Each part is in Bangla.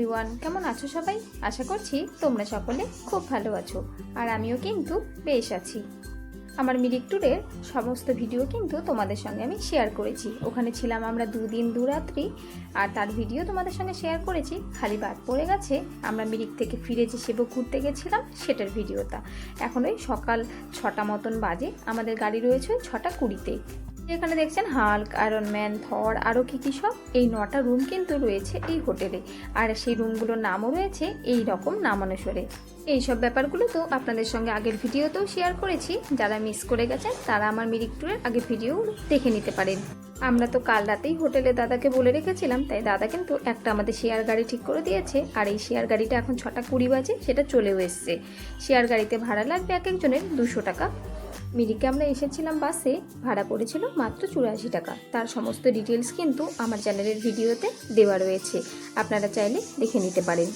এভরিওয়ান কেমন আছো সবাই? আশা করছি তোমরা সকলে খুব ভালো আছো, আর আমিও কিন্তু বেশ আছি। আমার মিরিক ট্যুরের সমস্ত ভিডিও কিন্তু তোমাদের সঙ্গে আমি শেয়ার করেছি। ওখানে ছিলাম আমরা দুদিন দু রাত্রি আর তার ভিডিও তোমাদের সঙ্গে শেয়ার করেছি। খালি বাদ পড়ে গেছে, আমরা মিরিক থেকে ফিরে যে সেবক ঘুরতে গেছিলাম, সেটার ভিডিওটা এখন ওই সকাল ছটা মতন বাজে, আমাদের গাড়ি রয়েছে ছটা কুড়িতে। এখানে দেখছেন হাল্ক, আয়রন ম্যান, থর আরও কী কী সব? এই নটা রুম কিন্তু রয়েছে এই হোটেলে। আর সেই রুমগুলোর নামও রয়েছে এই রকম নামানুসারে। এই সব ব্যাপারগুলো তো আপনাদের সঙ্গে আগের ভিডিওতেও শেয়ার করেছি। যারা মিস করে গেছেন, তারা আমার মিরিক ট্যুরের আগের ভিডিও দেখে নিতে পারেন। আমরা তো কাল রাতেই হোটেলে দাদাকে বলে রেখেছিলাম, তাই দাদা কিন্তু একটা আমাদের শেয়ার গাড়ি ঠিক করে দিয়েছে। আর এই শেয়ার গাড়িটা এখন ছটা কুড়ি বাজে, সেটা চলেও এসছে। শেয়ার গাড়িতে ভাড়া লাগবে এক একজনের দুশো টাকা। মিরিকে আমরা এসেছিলাম বাসে, ভাড়া পড়েছিল মাত্র চুরাশি টাকা। তার সমস্ত ডিটেলস কিন্তু আমার চ্যানেলের ভিডিওতে দেওয়া রয়েছে। আপনারা চাইলে দেখে নিতে পারেন।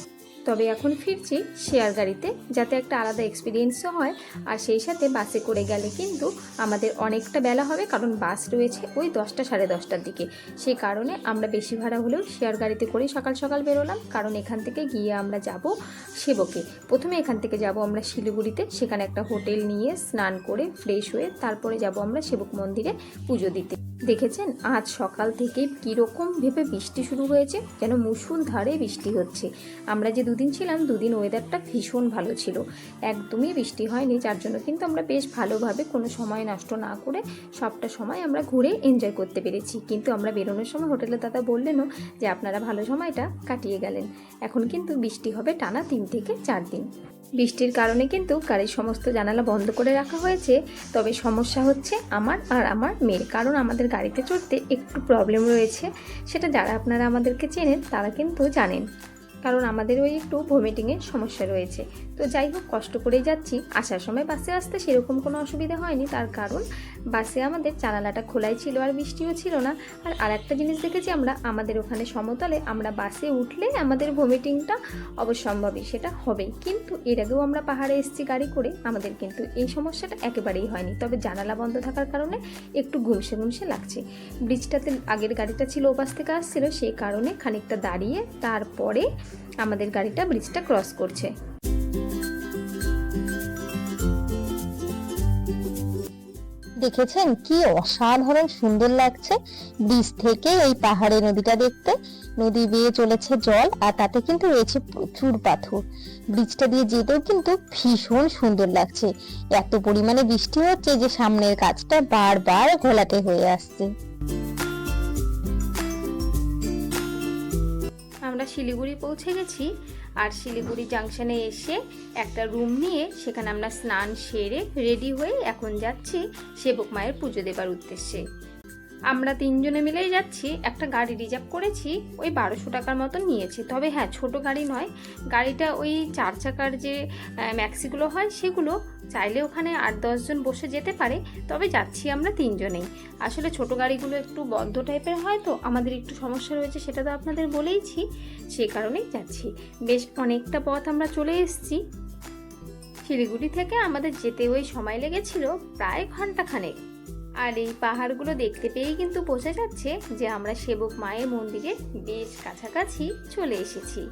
তবে এখন ফিরছি শেয়ার গাড়িতে যাতে একটা আলাদা এক্সপিরিয়েন্সও হয়। আর সেই সাথে বাসে করে গেলে কিন্তু আমাদের অনেকটা বেলা হবে, কারণ বাস রয়েছে ওই দশটা সাড়ে দশটার দিকে। সেই কারণে আমরা বেশি ভাড়া হলেও শেয়ার গাড়িতে করেই সকাল সকাল বেরোলাম। কারণ এখান থেকে গিয়ে আমরা যাব সেবকে। প্রথমে এখান থেকে যাব আমরা শিলিগুড়িতে, সেখানে একটা হোটেল নিয়ে স্নান করে ফ্রেশ হয়ে তারপরে যাব আমরা সেবক মন্দিরে পুজো দিতে। দেখেছেন? আজ সকাল থেকে কীরকম ভেবে বৃষ্টি শুরু হয়েছে, যেন মুসুল ধারে বৃষ্টি হচ্ছে। আমরা যে দুদিন ছিলাম, দুদিন ওয়েদারটা ভীষণ ভালো ছিল। একদমই বৃষ্টি হয়নি, যার জন্য কিন্তু আমরা বেশ ভালোভাবে কোনো সময় নষ্ট না করে সবটা সময় আমরা ঘুরে এনজয় করতে পেরেছি। কিন্তু আমরা বেরোনোর সময় হোটেলের দাদা বললেনও যে আপনারা ভালো সময়টা কাটিয়ে গেলেন। এখন কিন্তু বৃষ্টি হবে টানা তিন থেকে চার দিন। বৃষ্টির কারণে কিন্তু গাড়ির সমস্ত জানালা বন্ধ করে রাখা হয়েছে। তবে সমস্যা হচ্ছে আমার আর আমার মেয়ের। কারণ আমাদের গাড়িতে চড়তে একটু প্রবলেম রয়েছে। সেটা যারা আপনারা আমাদেরকে চেনেন তারা কিন্তু জানেন। কারণ আমাদের ওই একটু ভমিটিংয়ের সমস্যা রয়েছে। তো যাই হোক, কষ্ট করেই যাচ্ছি। আসার সময় বাসে আসতে সেরকম কোনো অসুবিধা হয়নি, তার কারণ বাসে আমাদের জানালাটা খোলাই ছিল আর বৃষ্টিও ছিল না। আর আরেকটা জিনিস দেখেছি আমরা, আমাদের ওখানে সমতলে আমরা বাসে উঠলে আমাদের ভমিটিংটা অবশ্যম্ভাবী সেটা হবেই। কিন্তু এর আগেও আমরা পাহাড়ে এসেছি গাড়ি করে, আমাদের কিন্তু এই সমস্যাটা একেবারেই হয়নি। তবে জানালা বন্ধ থাকার কারণে একটু ঘুমসে ঘুমসে লাগছে। ব্রিজটাতে আগের গাড়িটা ছিল ওপাশ থেকে আসছিল, সেই কারণে খানিকটা দাঁড়িয়ে তারপরে আমাদের গাড়িটা ব্রিজটা ক্রস করছে। দেখেছেন কি অসাধারণ সুন্দর লাগছে ব্রিজ থেকে এই পাহাড়ে নদীটা দেখতে। নদী বেয়ে চলেছে জল আর তাতে কিন্তু রয়েছে প্রচুর পাথর। ব্রিজটা দিয়ে যেতেও কিন্তু ভীষণ সুন্দর লাগছে। এত পরিমাণে বৃষ্টি হচ্ছে যে সামনের কাজটা বারবার ঘোলাটে হয়ে আসছে। আমরা শিলিগুড়ি পৌঁছে গেছি আর শিলিগুড়ি জাংশনে এসে একটা রুম নিয়ে সেখানে আমরা স্নান সেরে রেডি হয়ে এখন যাচ্ছি সেবক মায়ের পুজো দেবার উদ্দেশ্যে। আমরা তিনজনে মিলেই যাচ্ছি, একটা গাড়ি রিজার্ভ করেছি, ওই বারোশো টাকার মতো নিয়েছে। তবে হ্যাঁ ছোট গাড়ি নয়, গাড়িটা ওই চার চাকার যে ম্যাক্সিগুলো হয় সেগুলো, চাইলে ওখানে আট দশজন বসে যেতে পারে, তবে যাচ্ছি আমরা তিনজনেই। আসলে ছোট গাড়িগুলো একটু বদ্ধ টাইপের হয় তো, আমাদের একটু সমস্যা রয়েছে সেটা তো আপনাদের বলেইছি, সে কারণেই যাচ্ছি। বেশ অনেকটা পথ আমরা চলে এসেছি। শিলিগুড়ি থেকে আমাদের যেতে ওই সময় লেগেছিল প্রায় ঘণ্টা খানেক আর এই পাহাড়গুলো দেখতে পেয়েই কিন্তু বোঝা যাচ্ছে যে আমরা সেবক মায়ের মন্দিরে বেশ কাছাকাছি চলে এসেছি।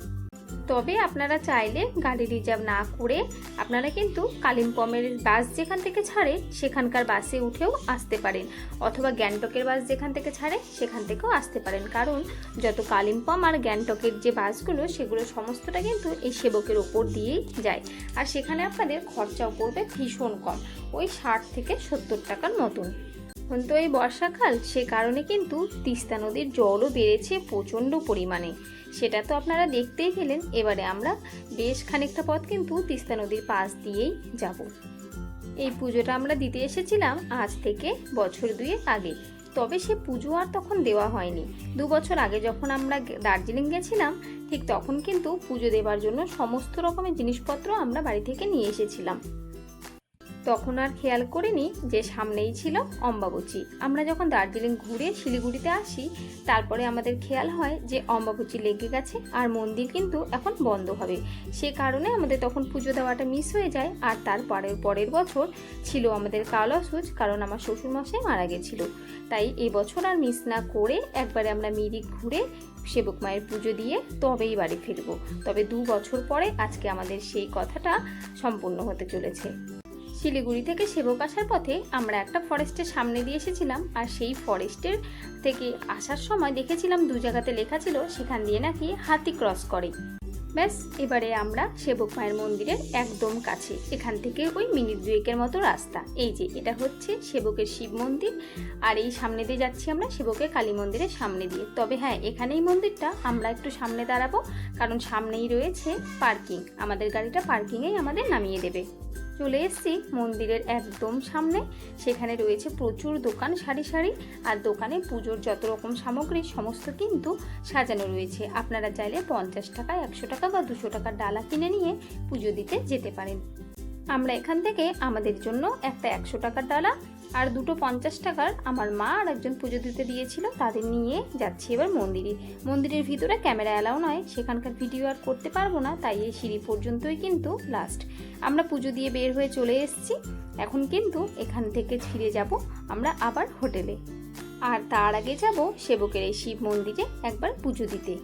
তবে আপনারা চাইলে গাড়ি রিজার্ভ না করে আপনারা কিন্তু কালিম্পমের বাস যেখান থেকে ছাড়ে সেখানকার বাসে উঠেও আসতে পারেন অথবা গ্যাংটকের বাস যেখান থেকে ছাড়ে সেখান থেকেও আসতে পারেন। কারণ যত কালিম্পম আর গ্যাংটকের যে বাসগুলো সেগুলো সমস্তটা কিন্তু এই সেবকের ওপর দিয়েই যায়। আর সেখানে আপনাদের খরচাও পড়বে ভীষণ কম, ওই ষাট থেকে সত্তর টাকার মতন। এখন তো এই বর্ষাকাল, সে কারণে কিন্তু তিস্তা নদীর জলও বেড়েছে প্রচণ্ড পরিমাণে। সেটা তো আপনারা দেখতেই পেলেন এবারে আমরা বেশ খানিকটা পথ কিন্তু তিস্তা নদীর পাশ দিয়েই যাব। এই পুজোটা আমরা দিতে এসেছিলাম আজ থেকে বছর দুয়েক আগে, তবে সে পুজো আর তখন দেওয়া হয়নি। দু বছর আগে যখন আমরা দার্জিলিং গেছিলাম, ঠিক তখন কিন্তু পুজো দেবার জন্য সমস্ত রকমের জিনিসপত্র আমরা বাড়ি থেকে নিয়ে এসেছিলাম। তখন আর খেয়াল করিনি যে সামনেই ছিল অম্বাবচী। আমরা যখন দার্জিলিং ঘুরে শিলিগুড়িতে আসি, তারপরে আমাদের খেয়াল হয় যে অম্বাবচী লেগে গেছে আর মন্দির কিন্তু এখন বন্ধ হবে। সে কারণে আমাদের তখন পুজো দেওয়াটা মিস হয়ে যায় আর তারপরের পরের পরের বছর ছিল আমাদের কালো কালসুজ কারণ আমার শ্বশুরমশাই মারা গেছিল। তাই এবছর আর মিস না করে একবারে আমরা মিরিক ঘুরে সেবক মায়ের পুজো দিয়ে তবেই বাড়ি ফিরবো। তবে দু বছর পরে আজকে আমাদের সেই কথাটা সম্পূর্ণ হতে চলেছে। শিলিগুড়ি থেকে সেবক আসার পথে আমরা একটা ফরেস্টের সামনে দিয়ে এসেছিলাম। আর সেই ফরেস্টের থেকে আসার সময় দেখেছিলাম দু জায়গাতে লেখা ছিল, সেখান দিয়ে নাকি হাতি ক্রস করে। ব্যাস, এবারে আমরা সেবক মায়ের মন্দিরের একদম কাছে, এখান থেকে ওই মিনিট দুয়েকের মতো রাস্তা। এই যে, এটা হচ্ছে সেবকের শিব মন্দির। আর এই সামনে দিয়ে যাচ্ছি আমরা সেবকের কালী মন্দিরের সামনে দিয়ে। তবে হ্যাঁ এখানে এই মন্দিরটা, আমরা একটু সামনে দাঁড়াবো, কারণ সামনেই রয়েছে পার্কিং। আমাদের গাড়িটা পার্কিংয়েই আমাদের নামিয়ে দেবে। চলে এসেছি মন্দিরের একদম সামনে। সেখানে রয়েছে প্রচুর দোকান, সারি সারি, আর দোকানে পুজোর যত রকম সামগ্রী, সমস্ত কিন্তু সাজানো রয়েছে। আপনারা চাইলে পঞ্চাশ টাকা, একশো টাকা বা দুশো টাকার ডালা কিনে নিয়ে পুজো দিতে যেতে পারেন। আমরা এখান থেকে আমাদের জন্য একটা একশো টাকার ডালা আর দুটো পঞ্চাশ টাকার আমার মা আর একজন পুজো দিতে দিয়েছিল, তাদের নিয়ে যাচ্ছি এবার মন্দিরে। মন্দিরের ভিতরে ক্যামেরা অ্যালাউ নয়, সেখানকার ভিডিও আর করতে পারব না, তাই এই সিঁড়ি পর্যন্তই কিন্তু লাস্ট আমরা পুজো দিয়ে বের হয়ে চলে এসেছি, এখন কিন্তু এখান থেকে ফিরে যাব আমরা আবার হোটেলে। আর তার আগে যাব সেবকের এই শিব মন্দিরে একবার পুজো দিতে।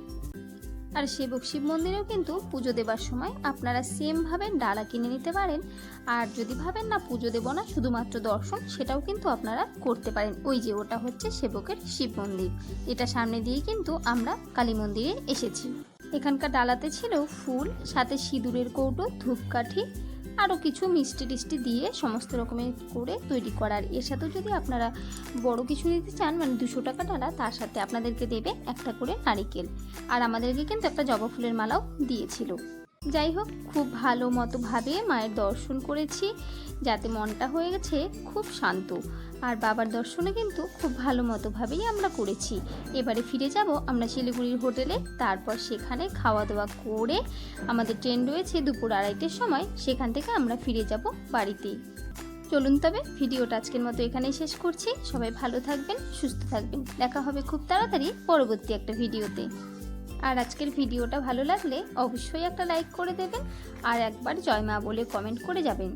আর সেবক শিব মন্দিরেও কিন্তু পুজো দেবার সময় আপনারা সেমভাবে ডালা কিনে নিতে পারেন। আর যদি ভাবেন না পুজো দেব না, শুধুমাত্র দর্শন, সেটাও কিন্তু আপনারা করতে পারেন। ওই যে ওটা হচ্ছে সেবকের শিব মন্দির। এটা সামনে দিয়ে কিন্তু আমরা কালী মন্দিরে এসেছি। এখানকার ডালাতে ছিল ফুল, সাথে সিঁদুরের কৌটো, ধূপকাঠি আরও কিছু মিষ্টি টিষ্টি দিয়ে সমস্ত রকমের করে তৈরি করার। এর সাথেও যদি আপনারা বড় কিছু দিতে চান মানে দুশো টাকা ডালা তার সাথে আপনাদেরকে দেবে একটা করে নারিকেল। আর আমাদেরকে কিন্তু একটা জবা ফুলের মালাও দিয়েছিল। যাই হোক, খুব ভালো মতোভাবে মায়ের দর্শন করেছি, যাতে মনটা হয়ে গেছে খুব শান্ত। আর বাবার দর্শনে কিন্তু খুব ভালো মতোভাবেই আমরা করেছি। এবারে ফিরে যাব আমরা শিলিগুড়ির হোটেলে, তারপর সেখানে খাওয়া দাওয়া করে আমাদের ট্রেন রয়েছে দুপুর আড়াইটের সময়, সেখান থেকে আমরা ফিরে যাব বাড়িতেই চলুন তবে, ভিডিওটা আজকের মতো এখানেই শেষ করছি। সবাই ভালো থাকবেন, সুস্থ থাকবেন। দেখা হবে খুব তাড়াতাড়ি পরবর্তী একটা ভিডিওতে। আর আজকের ভিডিওটা ভালো লাগলে অবশ্যই একটা লাইক করে দেবেন আর একবার জয় মা বলে কমেন্ট করে যাবেন।